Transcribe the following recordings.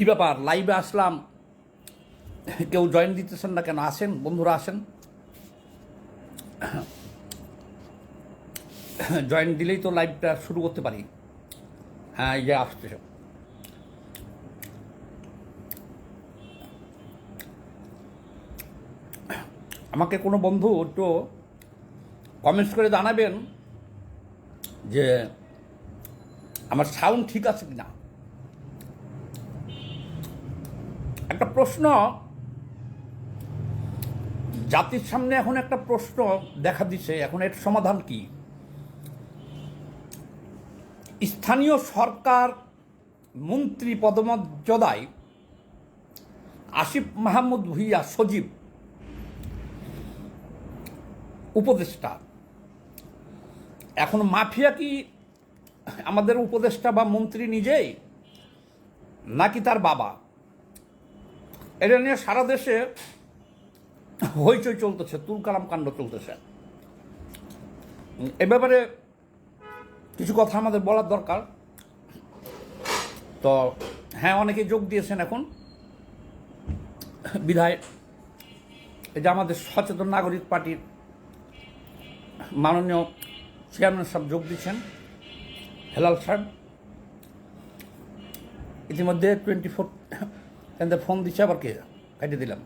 কী ব্যাপার? লাইভে আসলাম। কেউ জয়েন দিতেছেন না কেন? আসেন, বন্ধুরা আসেন। জয়েন দিলেই তো লাইভটা শুরু করতে পারি। হ্যাঁ এই যে আমাকে কোনো বন্ধু একটু কমেন্টস করে জানাবেন যে আমার সাউন্ড ঠিক আছে কি না একটা প্রশ্ন। জাতির সামনে এখন একটা প্রশ্ন দেখা দিছে, এখন এর সমাধান কি? স্থানীয় সরকার মন্ত্রী পদমর্যাদায় আসিফ মাহমুদ ভুইয়া সজীব, উপদেষ্টা। এখন মাফিয়া কি আমাদের উপদেষ্টা বা মন্ত্রী নিজেই, নাকি তার বাবা? এটা নিয়ে সারা দেশে হইচই চলতেছে, তুলকালাম কাণ্ড চলতেছে। এ ব্যাপারে কিছু কথা আমাদের বলার দরকার। তো হ্যাঁ অনেকে যোগ দিয়েছেন এখন। বিধায় যে আমাদের সচেতন নাগরিক পার্টির মাননীয় চেয়ারম্যান সাহেব যোগ দিচ্ছেন হেলাল সাহেব। ইতিমধ্যে টোয়েন্টি ফোর ফোন দিচ্ছে আবার কে? কাটিয়ে দিলাম।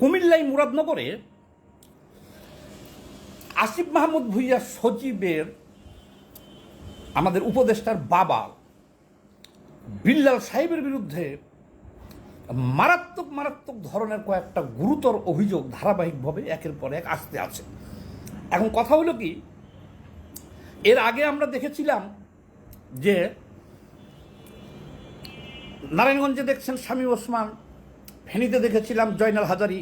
কুমিল্লাই মুরাদনগরে আসিফ মাহমুদ ভুইয়া সচিবের আমাদের উপদেষ্টার বাবা বিল্লাল সাহেবের বিরুদ্ধে মারাত্মক মারাত্মক ধরনের কয়েকটা গুরুতর অভিযোগ ধারাবাহিকভাবে একের পর এক আসতে আছে। এখন কথা হলো কি এর আগে আমরা দেখেছিলাম যে নারায়ণগঞ্জে দেখছেন স্বামী ওসমান, ফেনীতে দেখেছিলাম জয়নাল হাজারি।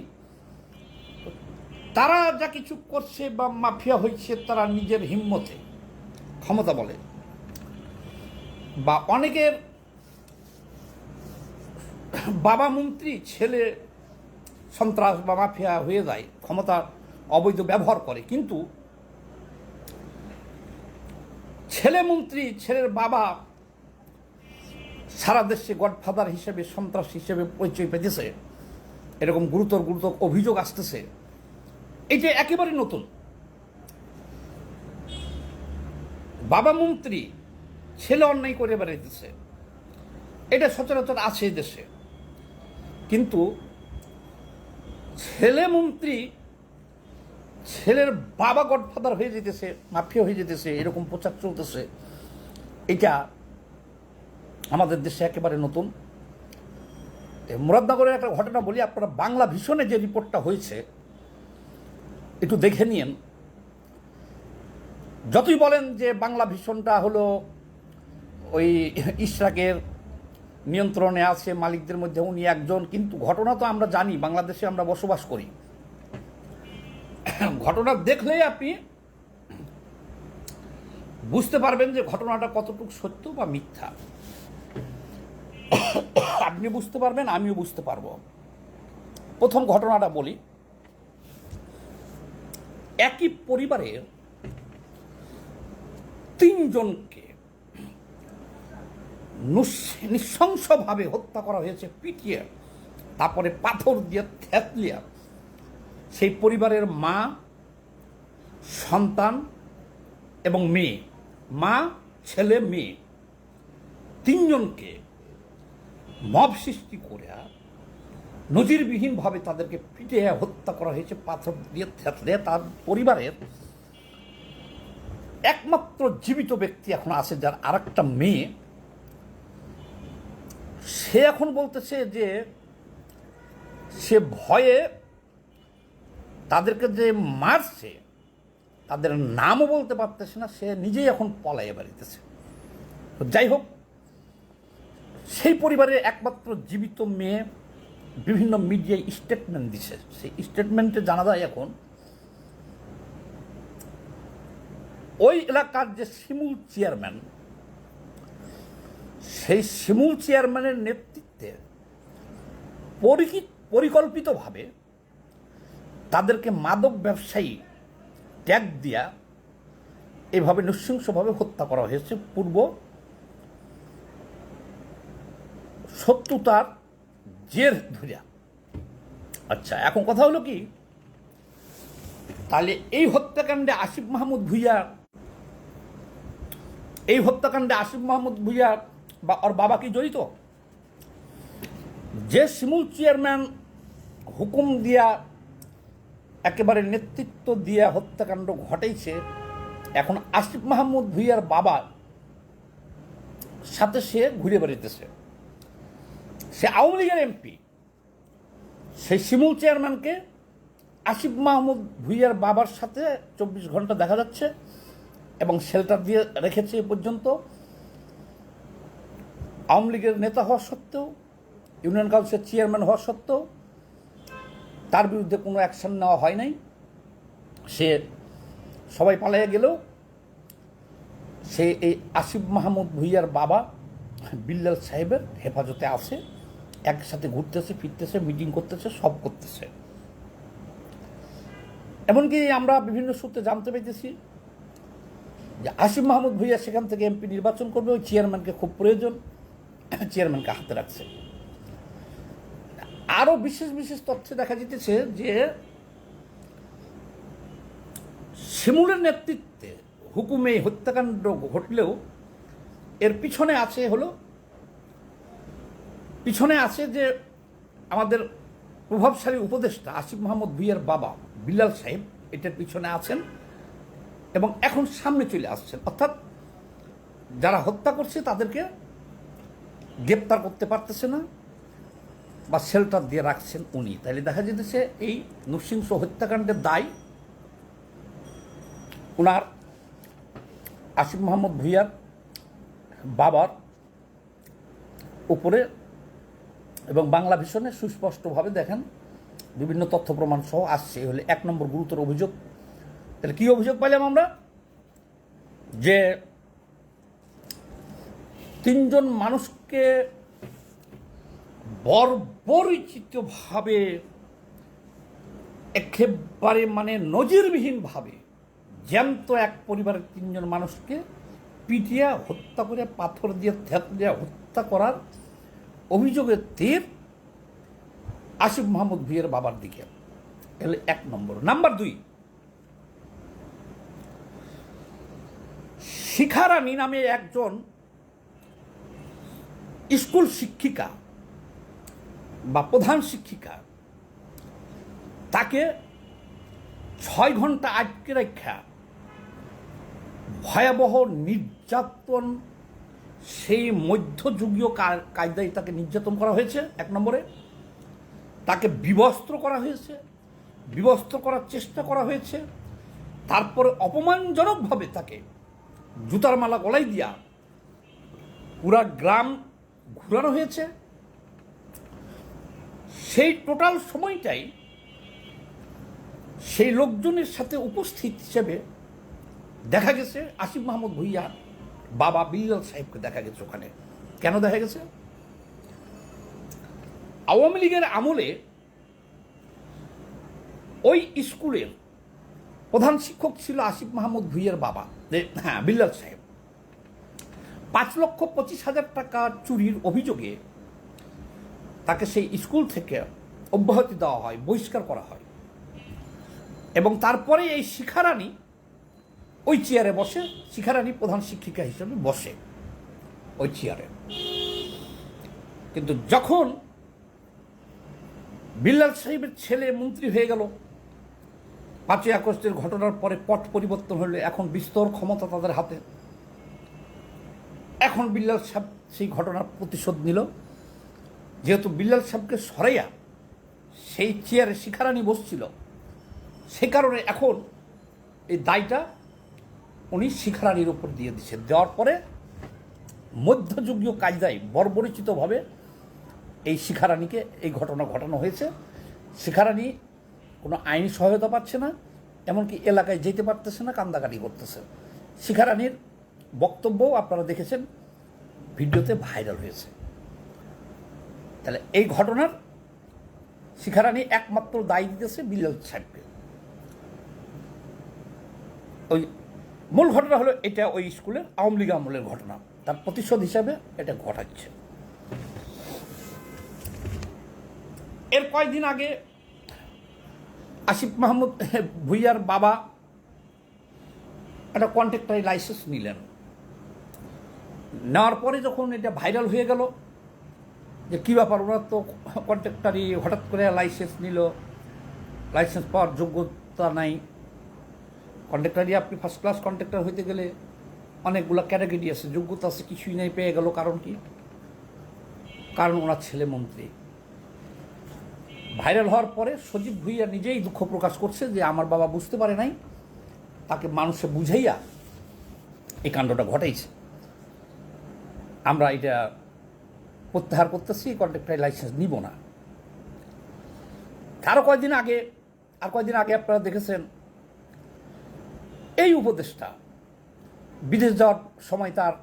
তারা যা কিছু করছে বা মাফিয়া হয়েছে, তারা নিজের হিম্মতে ক্ষমতা বলে। বা অনেকের বাবা মন্ত্রী, ছেলে সন্ত্রাস বা মাফিয়া হয়ে যায় ক্ষমতা অবৈধ ব্যবহার করে। কিন্তু ছেলে মন্ত্রী, ছেলের বাবা সারা দেশে গডফাদার হিসেবে, সন্ত্রাস হিসেবে পরিচয় পেতেছে। এরকম গুরুতর গুরুতর অভিযোগ আসতেছে। এটা একেবারে নতুন। বাবা মন্ত্রী, ছেলে অন্যায় করে বেড়াইতেছে। এটা সচরাচর আছে দেশে। কিন্তু ছেলে মন্ত্রী ছেলের বাবা গডফাদার হয়ে যেতেছে, মাফিয়া হয়ে যেতেছে, এরকম প্রচার চলতেছে। এটা আমাদের দেশে একেবারে নতুন। মুরাদনগরের একটা ঘটনা বলি, আপনারা বাংলা ভীষণে যে রিপোর্টটা হয়েছে, একটু দেখে নিন যতই বলেন যে বাংলা ভীষণটা হলো ওই ইশরাকের নিয়ন্ত্রণে আছে, মালিকদের মধ্যে উনি একজন, কিন্তু ঘটনা তো আমরা জানি, বাংলাদেশে আমরা বসবাস করি। ঘটনা দেখলেই আপনি বুঝতে পারবেন যে ঘটনাটা কতটুকু সত্য বা মিথ্যা। আপনি বুঝতে পারবেন, আমিও বুঝতে পারব। প্রথম ঘটনাটা বলি। একই পরিবারের তিনজনকে নৃশংসভাবে হত্যা করা হয়েছে, পিটিয়ে, তারপরে পাথর দিয়ে থেতলিয়া সেই পরিবারের মা, সন্তান এবং মেয়ে। মা, ছেলে, মেয়ে। তিনজনকে মব সৃষ্টি করে নজিরবিহীনভাবে তাদেরকে পিটে হত্যা করা হয়েছে, পাথর দিয়ে থেতলে। তার পরিবারের একমাত্র জীবিত ব্যক্তি এখন আছে, যার আরেকটা মেয়ে। সে এখন বলতেছে যে, সে ভয়ে তাদেরকে যে মারছে, তাদের নামও বলতে পারতেছে না, সে নিজেই এখন পলাইয়ে বাড়িতেছে তো যাই হোক, সেই পরিবারের একমাত্র জীবিত মেয়ে বিভিন্ন মিডিয়ায় স্টেটমেন্ট দিছে। সেই স্টেটমেন্টে জানা যায় এখন, ওই এলাকার যে শিমুল চেয়ারম্যান সেই শিমুল চেয়ারম্যানের নেতৃত্বে পরিকি- পরিকল্পিতভাবে তাদেরকে মাদক ব্যবসায়ী ট্যাগ দিয়া এভাবে নৃশংসভাবে হত্যা করা হয়েছে। পূর্ব শত্রুতার জের ধরিয়া। আচ্ছা এখন কথা হলো কি? তাহলে এই হত্যাকাণ্ডে আসিফ মাহমুদ ভুইয়া, এই হত্যাকাণ্ডে আসিফ মাহমুদ ভুইয়া বা ওর বাবা কি জড়িত? যে শিমুল চেয়ারম্যান হুকুম দিয়া একেবারে নেতৃত্ব দিয়া হত্যাকাণ্ড ঘটাইছে। এখন আসিফ মাহমুদ ভুইয়ার বাবা সাথে সে ঘুরে বেড়াইতেছে। সে আওয়ামী লীগের এমপি। সেই শিমুল চেয়ারম্যানকে আসিফ মাহমুদ ভুইয়ার বাবার সাথে চব্বিশ ঘণ্টা দেখা যাচ্ছে এবং শেল্টার দিয়ে রেখেছে এ পর্যন্ত। আওয়ামী লীগের নেতা হওয়া সত্ত্বেও, ইউনিয়ন কাউন্সিলের চেয়ারম্যান হওয়া সত্ত্বেও তার বিরুদ্ধে কোনো অ্যাকশন নেওয়া হয় নাই। সে সবাই পালিয়ে গেলেও সে এই আসিফ মাহমুদ ভুইয়ার বাবা বিল্লাল সাহেবের হেফাজতে আছে। একসাথে ঘুরতেছে, ফিরতেছে, মিটিং করতেছে, সব করতেছে। এমনকি আমরা বিভিন্ন সূত্রে জানতে পেরেছি যে আসিফ মাহমুদ ভুইয়া সেখান থেকে এমপি নির্বাচন করবে। ওই চেয়ারম্যানকে খুব প্রয়োজন। চেয়ারম্যানকে হাতে রাখছে। আরও বিশেষ বিশেষ তথ্যে দেখা যেতেছে যে শিমুলের নেতৃত্বে হুকুমে হত্যাকাণ্ড ঘটলেও এর পিছনে আছে হলো, পিছনে আছে যে আমাদের প্রভাবশালী উপদেষ্টা আসিফ মাহমুদ ভুইয়ার বাবা বিল্লাল সাহেব এটার পিছনে আছেন এবং এখন সামনে চলে আসছেন। অর্থাৎ যারা হত্যা করছে তাদেরকে গ্রেপ্তার করতে পারতেছে না। বা শেল্টার দিয়ে রাখছেন উনি। তাহলে দেখা যেতেছে এই নৃশংস হত্যাকাণ্ডের দায় ওনার আসিফ মোহাম্মদ ভুইয়ার বাবার উপরে এবং বাংলা ভীষণে সুস্পষ্টভাবে দেখেন বিভিন্ন তথ্য প্রমাণ সহ আসছে। হলে এক নম্বর গুরুতর অভিযোগ। তাহলে কী অভিযোগ পাইলাম আমরা? যে তিনজন মানুষকে বর্বরিচিতভাবে, একেবারে মানে নজিরবিহীনভাবে জ্যান্ত এক পরিবারের তিনজন মানুষকে পিটিয়া হত্যা করে, পাথর দিয়ে থেত দিয়ে হত্যা করার অভিযোগের তীর আসিফ মাহমুদ ভুইয়ের বাবার দিকে। এলে এক নম্বর। নাম্বার দুই। শিখারানী নামে একজন স্কুল শিক্ষিকা বা প্রধান শিক্ষিকা, তাকে ছয় ঘণ্টা আটকে রাখা ভয়াবহ নির্যাতন, সেই মধ্যযুগীয় কায়দায় তাকে নির্যাতন করা হয়েছে, এক নম্বরে। তাকে বিবস্ত্র করা হয়েছে, বিবস্ত্র করার চেষ্টা করা হয়েছে। তারপরে অপমানজনকভাবে তাকে জুতার মালা গলায় দিয়া পুরা গ্রাম ঘুরানো হয়েছে। সেই টোটাল সময়টাই সেই লোকজনের সাথে উপস্থিত হিসেবে দেখা গেছে আসিফ মাহমুদ ভুইয়া, বাবা বিল্লাল সাহেবকে দেখা গেছে ওখানে। কেন দেখা গেছে? আওয়ামী লীগের আমলে ওই স্কুলের প্রধান শিক্ষক ছিল আসিফ মাহমুদ ভুইয়ার বাবা হ্যাঁ বিল্লাল সাহেব। পাঁচ লক্ষ পঁচিশ হাজার টাকা চুরির অভিযোগে তাকে সেই স্কুল থেকে অব্যাহতি দেওয়া হয়, বহিষ্কার করা হয়। এবং তারপরে এই শিখারানী ওই চেয়ারে বসে শিখারানী প্রধান শিক্ষিকা হিসেবে বসে ওই চেয়ারে। কিন্তু যখন বিল্লাল সাহেবের ছেলে মন্ত্রী হয়ে গেল, পাঁচই আগস্টের ঘটনার পরে পট পরিবর্তন হলে, এখন বিস্তর ক্ষমতা তাদের হাতে। এখন বিল্লাল সাহেব সেই ঘটনার প্রতিশোধ নিল। যেহেতু বিল্লাল সাহেবকে সরাইয়া সেই চেয়ারে শিখারানি বসছিল, সে কারণে এখন এই দায়টা উনি শিখারানির উপর দিয়ে দিচ্ছে দেওয়ার পরে মধ্যযুগীয় কায়দায় বর্বরিচিতভাবে এই শিখারানিকে এই ঘটনা ঘটানো হয়েছে। শিখারানি কোনো আইনি সহায়তা পাচ্ছে না, এমনকি এলাকায় যেতে পারতেছে না, কান্দাকাটি করতেছে। শিখারানির বক্তব্যও আপনারা দেখেছেন, ভিডিওতে ভাইরাল হয়েছে। তাহলে এই ঘটনার শিখারানি একমাত্র দায়ী দিতেছে বিল্লাল সাহেবকে। ওই মূল ঘটনা হলো এটা ওই স্কুলের আওয়ামী লীগ আমলের ঘটনা। তার প্রতিশোধ হিসাবে এটা ঘটাচ্ছে। এর কয়েকদিন আগে আসিফ মাহমুদ ভুইয়ার বাবা একটা কন্ট্রাক্টারি লাইসেন্স নিলেন। নেওয়ার পরে যখন এটা ভাইরাল হয়ে গেল যে কী ব্যাপার, ওরা তো কন্ট্রাক্টারি হঠাৎ করে লাইসেন্স নিল। লাইসেন্স পাওয়ার যোগ্যতা নাই। কন্ট্রাক্টারি আপনি ফার্স্ট ক্লাস কন্ট্রাক্টর হইতে গেলে অনেকগুলো ক্যাটাগরি আছে। যোগ্যতা আছে, কিছুই নাই, পেয়ে গেল কারণ কি? কারণ ওনার ছেলে মন্ত্রী। ভাইরাল হওয়ার পরে সজীব ভুইয়া নিজেই দুঃখ প্রকাশ করছে যে আমার বাবা বুঝতে পারে নাই, তাকে মানুষে বুঝাইয়া এই কাণ্ডটা ঘটাইছে। আমরা এটা প্রত্যাহার করতেছি কন্ট্রাক্টারি লাইসেন্স নিব না। আরও কয়েকদিন আগে, আর কয়েকদিন আগে আপনারা দেখেছেন, এই উপদেশটা বিদেশ যাওয়ার সময় তার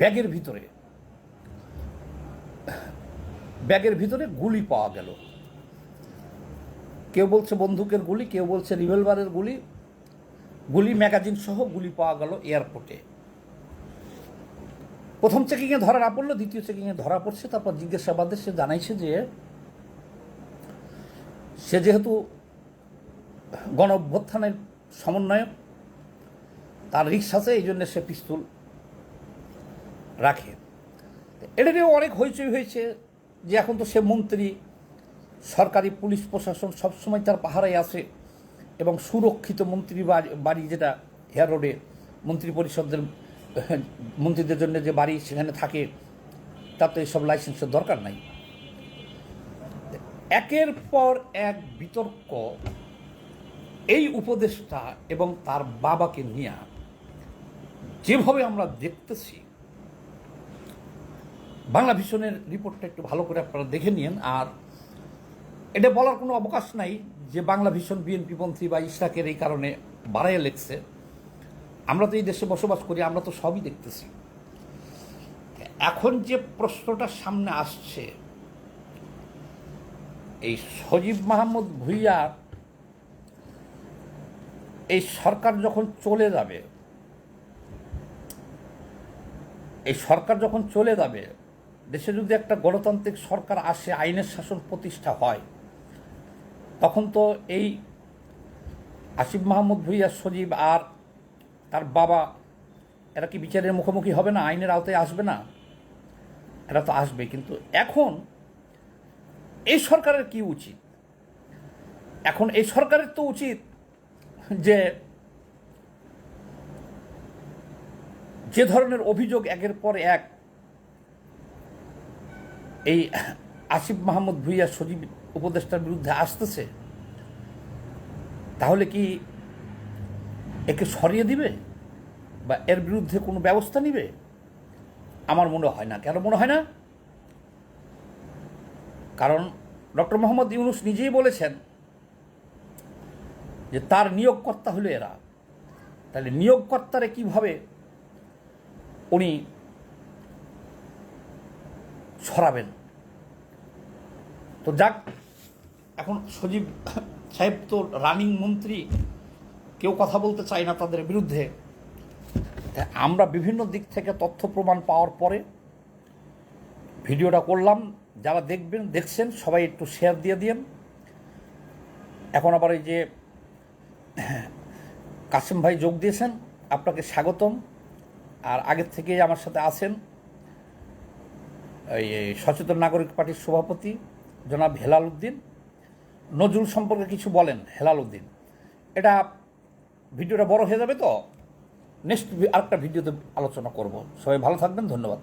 ব্যাগের ভিতরে ব্যাগের ভিতরে গুলি পাওয়া গেল। কেউ বলছে বন্দুকের গুলি, কেউ বলছে রিভলভারের গুলি গুলি ম্যাগাজিন সহ গুলি পাওয়া গেল এয়ারপোর্টে প্রথম চেকিংয়ে ধরা না পড়ল দ্বিতীয় চেকিংয়ে ধরা পড়ছে, তারপর জিজ্ঞাসাবাদে সে জানাইছে যে, সে যেহেতু গণ অভ্যুত্থানের সমন্বয়ক, তার রিক্স আছে এই জন্য সে পিস্তল রাখে। এটা নিয়েও অনেক হইচই হয়েছে যে এখন তো সে মন্ত্রী, সরকারি পুলিশ প্রশাসন সবসময় তার পাহারায় আছে এবং সুরক্ষিত মন্ত্রী বাড়ি- যেটা হেয়ার রোডে মন্ত্রী পরিষদের মন্ত্রীদের জন্য যে বাড়ি সেখানে থাকে তার তো এইসব লাইসেন্সের দরকার নাই। একের পর এক বিতর্ক, এই উপদেশটা এবং তার বাবাকে নিয়ে যেভাবে আমরা দেখতেছি বাংলা ভিশনের রিপোর্টটা একটু ভালো করে আপনারা দেখে নিন। আর এটা বলার কোনো অবকাশ নাই যে বাংলা ভীষণ বিএনপিপন্থী বা ইশরাকের এই কারণে বাড়াইয়া লেগছে। আমরা তো এই দেশে বসবাস করি, আমরা তো সবই দেখতেছি। এখন যে প্রশ্নটা সামনে আসছে, এই সজীব মাহমুদ ভুইয়া, এই সরকার যখন চলে যাবে, এই সরকার যখন চলে যাবে, দেশে যদি একটা গণতান্ত্রিক সরকার আসে, আইনের শাসন প্রতিষ্ঠা হয়, তখন তো এই আসিফ মাহমুদ ভুইয়া, সজীব আর বাবা, এরা কি বিচারের মুখোমুখি হবে না? আইনের আওতায় আসবে না? এরা তো আসবে, কিন্তু এখন এই সরকারের কি উচিত? এখন এই সরকারের তো উচিত যে যে ধরনের অভিযোগ একের পর এক এই আসিফ মাহমুদ ভুইয়া সজীব উপদেষ্টার বিরুদ্ধে আসতেছে, তাহলে কি একে সরিয়ে দিবে বা এর বিরুদ্ধে কোনো ব্যবস্থা নিবে? আমার মনে হয় না। কেন মনে হয় না? কারণ ডক্টর মোহাম্মদ ইউনুস নিজেই বলেছেন যে তার নিয়োগকর্তা হলো এরা। তাহলে নিয়োগকর্তারে কীভাবে উনি সরাবেন? তো যাক, এখন সজীব সাহেব তো রানিং মন্ত্রী। কেউ কথা বলতে চায় না তাদের বিরুদ্ধে। আমরা বিভিন্ন দিক থেকে তথ্য প্রমাণ পাওয়ার পরে ভিডিওটা করলাম। যারা দেখবেন, দেখছেন, সবাই একটু শেয়ার দিয়ে দিন এখন আবার এই যে, কাসিম ভাই যোগ দিয়েছেন, আপনাকে স্বাগতম। আর আগের থেকেই আমার সাথে আছেন এই সচেতন নাগরিক পার্টির সভাপতি জনাব হেলাল উদ্দিন। নজরুল সম্পর্কে কিছু বলেন, হেলাল উদ্দিন। এটা ভিডিওটা বড় হয়ে যাবে তো? নেক্সট আরেকটা ভিডিওতে আলোচনা করব। সবাই ভালো থাকবেন ধন্যবাদ।